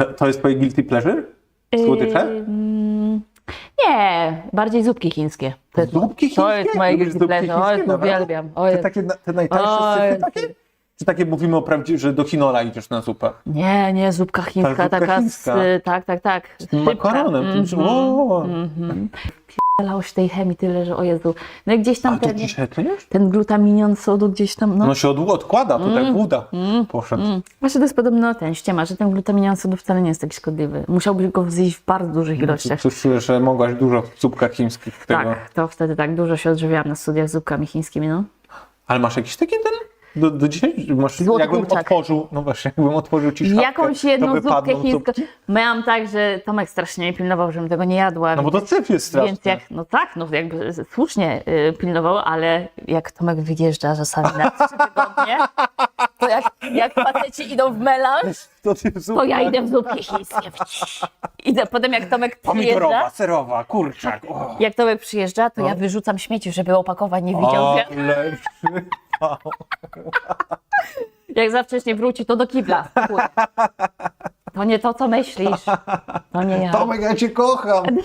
To, to jest twoje guilty pleasure? Słodycze? Ym, nie, bardziej zupki chińskie. To jest, Zupki To jest chińskie? moje Lubisz guilty zupki pleasure. O, chińskie? uwielbiam. Te takie, na- te najtańsze O, syfy Jezu. takie? Czy takie mówimy o prawdzie, że do Kinola idziesz na zupę? Nie, nie, zupka chińska, zupka taka chińska. z, tak, tak, tak. Z tym makaronem. Mhm. tym, o, Lało się tej chemii tyle, że o Jezu. No i gdzieś tam A ty ten, dzisiaj klejesz? ten glutaminion sodu gdzieś tam, no. No się od, odkłada, to Mm. tak woda poszedł. Właśnie to jest podobno ten ściema, że ten glutaminion sodu wcale nie jest taki szkodliwy. Musiałbyś go zjeść w bardzo dużych ilościach. Coś czuję, że mogłaś dużo w zupkach chińskich tego. Tak, to wtedy tak dużo się odżywiałam na studiach z zupkami chińskimi, no. Ale masz jakiś taki ten? Do, do dzisiaj? Masz, Złoty jakbym kurczak. otworzył, no właśnie, jakbym otworzył ci szafkę, Jakąś to jedną zupkę chińską. Miałam tak, że Tomek strasznie mnie pilnował, żebym tego nie jadła. No bo to syf jest straszny. Więc jak, no tak, no jakby słusznie y, pilnował, ale jak Tomek wyjeżdża czasami na trzy tygodnie, to jak, jak faceci idą w melanż, To, ty to ja idę w zupki chińskie. Idę, potem jak Tomek Pomidorowa, przyjeżdża, serowa, kurczak. O, jak Tomek przyjeżdża, to ja wyrzucam śmieci, żeby opakowań nie widział. o wie? Jak za wcześnie wróci, to do kibla. Chuj. To nie to, co myślisz. To nie ja. Tomek, ja cię kocham.